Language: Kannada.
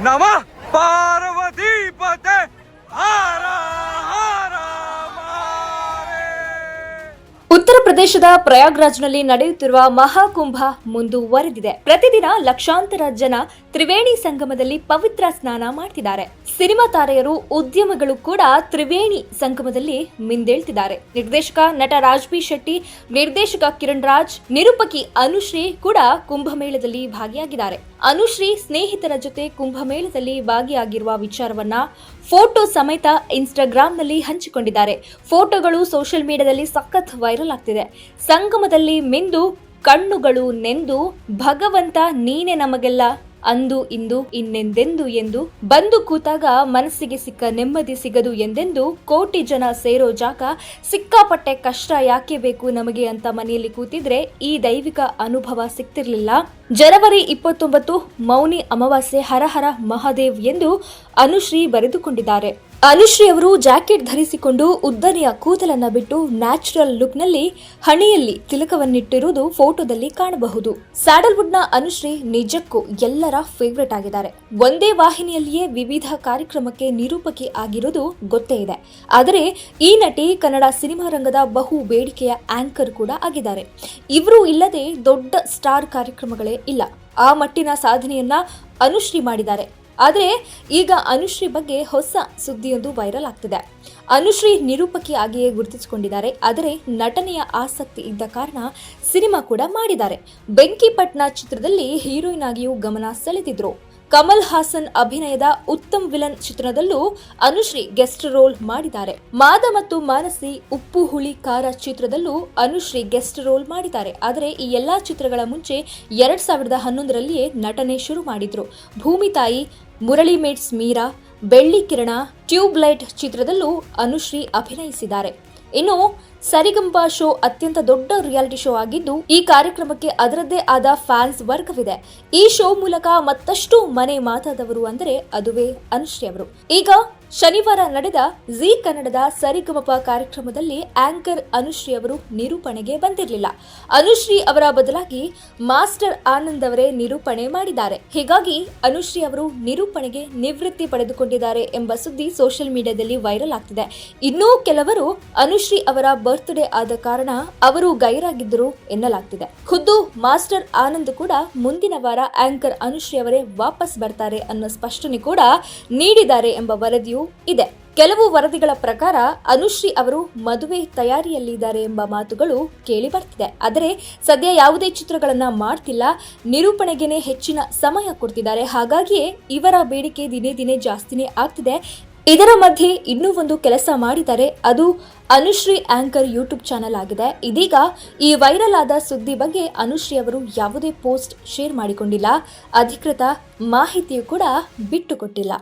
नमः पार्वती। ಉತ್ತರ ಪ್ರದೇಶದ ಪ್ರಯಾಗ್ರಾಜ್ನಲ್ಲಿ ನಡೆಯುತ್ತಿರುವ ಮಹಾಕುಂಭ ಮುಂದುವರೆದಿದೆ. ಪ್ರತಿದಿನ ಲಕ್ಷಾಂತರ ಜನ ತ್ರಿವೇಣಿ ಸಂಗಮದಲ್ಲಿ ಪವಿತ್ರ ಸ್ನಾನ ಮಾಡ್ತಿದ್ದಾರೆ. ಸಿನಿಮಾ ತಾರೆಯರು, ಉದ್ಯಮಗಳು ಕೂಡ ತ್ರಿವೇಣಿ ಸಂಗಮದಲ್ಲಿ ಮಿಂದೇಳ್ತಿದ್ದಾರೆ. ನಿರ್ದೇಶಕ ನಟ ರಾಜ್ಬಿ ಶೆಟ್ಟಿ, ನಿರ್ದೇಶಕ ಕಿರಣ್ ರಾಜ್, ನಿರೂಪಕಿ ಅನುಶ್ರೀ ಕೂಡ ಕುಂಭಮೇಳದಲ್ಲಿ ಭಾಗಿಯಾಗಿದ್ದಾರೆ. ಅನುಶ್ರೀ ಸ್ನೇಹಿತರ ಜೊತೆ ಕುಂಭಮೇಳದಲ್ಲಿ ಭಾಗಿಯಾಗಿರುವ ವಿಚಾರವನ್ನ ಫೋಟೋ ಸಮೇತ ಇನ್ಸ್ಟಾಗ್ರಾಂನಲ್ಲಿ ಹಂಚಿಕೊಂಡಿದ್ದಾರೆ. ಫೋಟೋಗಳು ಸೋಷಿಯಲ್ ಮೀಡಿಯಾದಲ್ಲಿ ಸಖತ್ ವೈರಲ್ ಆಗ್ತಿದೆ. ಸಂಗಮದಲ್ಲಿ ಮಿಂದು ಕಣ್ಣುಗಳು ನೆಂದು, ಭಗವಂತ ನೀನೆ ನಮಗೆಲ್ಲ ಅಂದು, ಇಂದು, ಇನ್ನೆಂದೆಂದು ಎಂದು ಬಂದು ಕೂತಾಗ ಮನಸ್ಸಿಗೆ ಸಿಕ್ಕ ನೆಮ್ಮದಿ ಸಿಗದು ಎಂದೆಂದು ಕೋಟಿ ಜನ ಸೇರೋ ಜಾಗ ಸಿಕ್ಕಾಪಟ್ಟೆ ಕಷ್ಟ ಯಾಕೆ ಬೇಕು ನಮಗೆ ಅಂತ ಮನೆಯಲ್ಲಿ ಕೂತಿದ್ರೆ ಈ ದೈವಿಕ ಅನುಭವ ಸಿಗ್ತಿರ್ಲಿಲ್ಲ ಜನವರಿ ಇಪ್ಪತ್ತೊಂಬತ್ತು ಮೌನಿ ಅಮಾವಾಸ್ಯೆ ಹರಹರ ಮಹಾದೇವ್ ಎಂದು ಅನುಶ್ರೀ ಬರೆದುಕೊಂಡಿದ್ದಾರೆ. ಅನುಶ್ರೀ ಅವರು ಜಾಕೆಟ್ ಧರಿಸಿಕೊಂಡು ಉದ್ದನೆಯ ಕೂದಲನ್ನ ಬಿಟ್ಟು ನ್ಯಾಚುರಲ್ ಲುಕ್ನಲ್ಲಿ ಹಣೆಯಲ್ಲಿ ತಿಲಕವನ್ನಿಟ್ಟಿರುವುದು ಫೋಟೋದಲ್ಲಿ ಕಾಣಬಹುದು. ಸ್ಯಾಡಲ್ವುಡ್ನ ಅನುಶ್ರೀ ನಿಜಕ್ಕೂ ಎಲ್ಲರ ಫೇವ್ರೇಟ್ ಆಗಿದ್ದಾರೆ. ಒಂದೇ ವಾಹಿನಿಯಲ್ಲಿಯೇ ವಿವಿಧ ಕಾರ್ಯಕ್ರಮಕ್ಕೆ ನಿರೂಪಕಿ ಆಗಿರುವುದು ಗೊತ್ತೇ ಇದೆ. ಆದರೆ ಈ ನಟಿ ಕನ್ನಡ ಸಿನಿಮಾ ರಂಗದ ಬಹು ಬೇಡಿಕೆಯ ಆಂಕರ್ ಕೂಡ ಆಗಿದ್ದಾರೆ. ಇವರು ಇಲ್ಲದೆ ದೊಡ್ಡ ಸ್ಟಾರ್ ಕಾರ್ಯಕ್ರಮಗಳೇ ಇಲ್ಲ. ಆ ಮಟ್ಟಿನ ಸಾಧನೆಯನ್ನ ಅನುಶ್ರೀ ಮಾಡಿದ್ದಾರೆ. ಆದರೆ ಈಗ ಅನುಶ್ರೀ ಬಗ್ಗೆ ಹೊಸ ಸುದ್ದಿಯೊಂದು ವೈರಲ್ ಆಗ್ತಿದೆ. ಅನುಶ್ರೀ ನಿರೂಪಕಿ ಆಗಿಯೇ ಗುರುತಿಸಿಕೊಂಡಿದ್ದಾರೆ. ಆದರೆ ನಟನೆಯ ಆಸಕ್ತಿ ಇದ್ದ ಕಾರಣ ಸಿನಿಮಾ ಕೂಡ ಮಾಡಿದ್ದಾರೆ. ಬೆಂಕಿಪಟ್ನ ಚಿತ್ರದಲ್ಲಿ ಹೀರೋಯಿನ್ ಆಗಿಯೂ ಗಮನ ಸೆಳೆದಿದ್ರು. ಕಮಲ್ ಹಾಸನ್ ಅಭಿನಯದ ಉತ್ತಮ್ ವಿಲನ್ ಚಿತ್ರದಲ್ಲೂ ಅನುಶ್ರೀ ಗೆಸ್ಟ್ ರೋಲ್ ಮಾಡಿದ್ದಾರೆ. ಮಾದ ಮತ್ತು ಮಾನಸಿ ಉಪ್ಪು ಹುಳಿ ಕಾರ ಚಿತ್ರದಲ್ಲೂ ಅನುಶ್ರೀ ಗೆಸ್ಟ್ ರೋಲ್ ಮಾಡಿದ್ದಾರೆ. ಆದರೆ ಈ ಎಲ್ಲಾ ಚಿತ್ರಗಳ ಮುಂಚೆ ಎರಡ್ ಸಾವಿರದ ಹನ್ನೊಂದರಲ್ಲಿಯೇ ನಟನೆ ಶುರು ಮಾಡಿದ್ರು. ಭೂಮಿ ತಾಯಿ Murali meets Meera, Belli Kirana tube light ಚಿತ್ರದಲ್ಲೂ Anushree ಅಭಿನಯಿಸಿದ್ದಾರೆ. ಇನ್ನು ಸರಿಗಂಬ ಶೋ ಅತ್ಯಂತ ದೊಡ್ಡ ರಿಯಾಲಿಟಿ ಶೋ ಆಗಿದ್ದು, ಈ ಕಾರ್ಯಕ್ರಮಕ್ಕೆ ಅದರದ್ದೇ ಆದ ಫ್ಯಾನ್ಸ್ ವರ್ಗವಿದೆ. ಈ ಶೋ ಮೂಲಕ ಮತ್ತಷ್ಟು ಮನೆ ಮಾತಾದವರು ಅಂದರೆ ಅದುವೇ ಅನುಶ್ರೀ ಅವರು. ಈಗ ಶನಿವಾರ ನಡೆದ ಜಿ ಕನ್ನಡದ ಸರಿಗಮಪ ಕಾರ್ಯಕ್ರಮದಲ್ಲಿ ಆಂಕರ್ ಅನುಶ್ರೀ ಅವರು ನಿರೂಪಣೆಗೆ ಬಂದಿರಲಿಲ್ಲ. ಅನುಶ್ರೀ ಅವರ ಬದಲಾಗಿ ಮಾಸ್ಟರ್ ಆನಂದ್ ಅವರೇ ನಿರೂಪಣೆ ಮಾಡಿದ್ದಾರೆ. ಹೀಗಾಗಿ ಅನುಶ್ರೀ ಅವರು ನಿರೂಪಣೆಗೆ ನಿವೃತ್ತಿ ಪಡೆದುಕೊಂಡಿದ್ದಾರೆ ಎಂಬ ಸುದ್ದಿ ಸೋಷಿಯಲ್ ಮೀಡಿಯಾದಲ್ಲಿ ವೈರಲ್ ಆಗ್ತಿದೆ. ಇನ್ನೂ ಕೆಲವರು ಅನುಶ್ರೀ ಅವರ ಬರ್ತ್ಡೇ ಆದ ಕಾರಣ ಅವರು ಗೈರಾಗಿದ್ದರು ಎನ್ನಲಾಗ್ತಿದೆ. ಖುದ್ದು ಮಾಸ್ಟರ್ ಆನಂದ್ ಕೂಡ ಮುಂದಿನ ವಾರ ಆಂಕರ್ ಅನುಶ್ರೀ ಅವರೇ ವಾಪಸ್ ಬರ್ತಾರೆ ಅನ್ನೋ ಸ್ಪಷ್ಟನೆ ಕೂಡ ನೀಡಿದ್ದಾರೆ ಎಂಬ ವರದಿಯೂ ಇದೆ. ಕೆಲವು ವರದಿಗಳ ಪ್ರಕಾರ ಅನುಶ್ರೀ ಅವರು ಮದುವೆ ತಯಾರಿಯಲ್ಲಿದ್ದಾರೆ ಎಂಬ ಮಾತುಗಳು ಕೇಳಿ ಬರ್ತಿದೆ. ಆದರೆ ಸದ್ಯ ಯಾವುದೇ ಚಿತ್ರಗಳನ್ನ ಮಾಡ್ತಿಲ್ಲ. ನಿರೂಪಣೆಗೆನೆ ಹೆಚ್ಚಿನ ಸಮಯ ಕೊಡ್ತಿದ್ದಾರೆ. ಹಾಗಾಗಿಯೇ ಇವರ ಬೇಡಿಕೆ ದಿನೇ ದಿನೇ ಜಾಸ್ತಿನೇ ಆಗ್ತಿದೆ. ಇದರ ಮಧ್ಯೆ ಇನ್ನೂ ಒಂದು ಕೆಲಸ ಮಾಡಿದ್ದಾರೆ. ಅದು ಅನುಶ್ರೀ ಆಂಕರ್ ಯೂಟ್ಯೂಬ್ ಚಾನೆಲ್ ಆಗಿದೆ. ಇದೀಗ ಈ ವೈರಲ್ ಆದ ಸುದ್ದಿ ಬಗ್ಗೆ ಅನುಶ್ರೀ ಅವರು ಯಾವುದೇ ಪೋಸ್ಟ್ ಶೇರ್ ಮಾಡಿಕೊಂಡಿಲ್ಲ. ಅಧಿಕೃತ ಮಾಹಿತಿಯೂ ಕೂಡ ಬಿಟ್ಟುಕೊಟ್ಟಿಲ್ಲ.